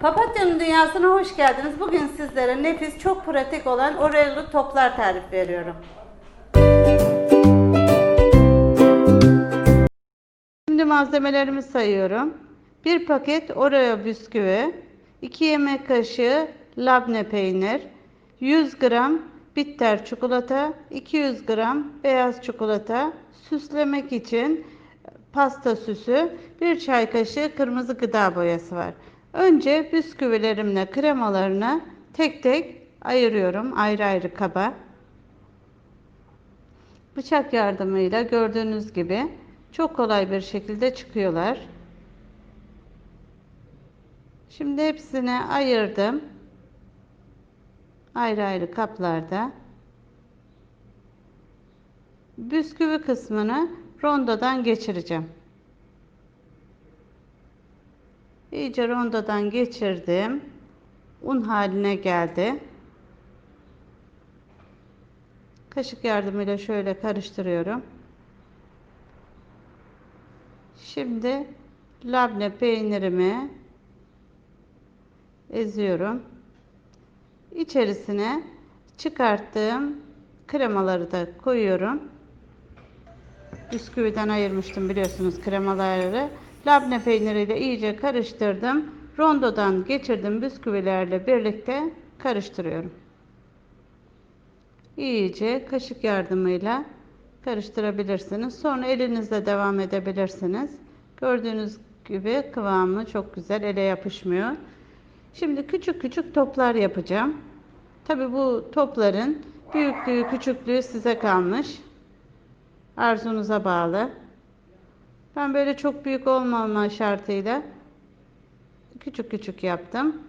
Papatya'nın dünyasına hoş geldiniz. Bugün sizlere nefis, çok pratik olan Oreo'lu toplar tarif veriyorum. Şimdi malzemelerimi sayıyorum. 1 paket Oreo bisküvi, 2 yemek kaşığı labne peynir, 100 gram bitter çikolata, 200 gram beyaz çikolata, süslemek için pasta süsü, 1 çay kaşığı kırmızı gıda boyası var. Önce bisküvilerimle kremalarını tek tek ayırıyorum ayrı ayrı kaba. Bıçak yardımıyla gördüğünüz gibi çok kolay bir şekilde çıkıyorlar. Şimdi hepsini ayırdım. Ayrı ayrı kaplarda. Bisküvi kısmını rondodan geçireceğim. İyice rondodan geçirdim. Un haline geldi. Kaşık yardımıyla şöyle karıştırıyorum. Şimdi labne peynirimi eziyorum. İçerisine çıkarttığım kremaları da koyuyorum. Bisküviden ayırmıştım biliyorsunuz kremaları. Labne peyniriyle iyice karıştırdım. Rondodan geçirdim bisküvilerle birlikte karıştırıyorum. İyice kaşık yardımıyla karıştırabilirsiniz. Sonra elinizle devam edebilirsiniz. Gördüğünüz gibi kıvamı çok güzel, ele yapışmıyor. Şimdi küçük küçük toplar yapacağım. Tabi bu topların büyüklüğü, küçüklüğü size kalmış. Arzunuza bağlı. Ben böyle çok büyük olmama şartıyla küçük küçük yaptım.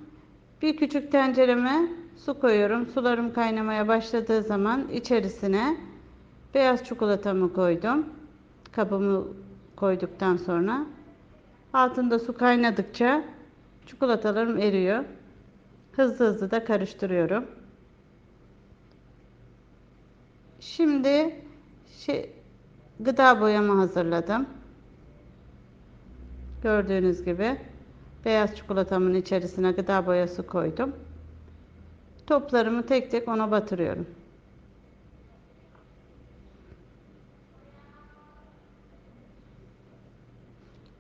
Bir küçük tencereme su koyuyorum. Sularım kaynamaya başladığı zaman içerisine beyaz çikolatamı koydum. Kabımı koyduktan sonra altında su kaynadıkça çikolatalarım eriyor. Hızlı hızlı da karıştırıyorum. Şimdi şey, gıda boyamı hazırladım. Gördüğünüz gibi beyaz çikolatamın içerisine gıda boyası koydum. Toplarımı tek tek ona batırıyorum.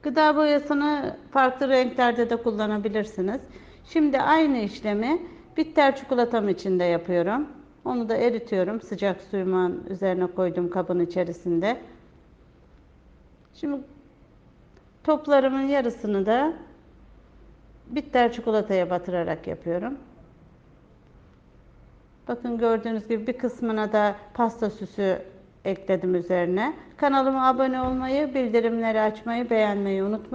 Gıda boyasını farklı renklerde de kullanabilirsiniz. Şimdi aynı işlemi bitter çikolatam için de yapıyorum. Onu da eritiyorum. Sıcak suyumun üzerine koydum kabın içerisinde. Şimdi toplarımın yarısını da bitter çikolataya batırarak yapıyorum. Bakın gördüğünüz gibi bir kısmına da pasta süsü ekledim üzerine. Kanalıma abone olmayı, bildirimleri açmayı, beğenmeyi unutmayın.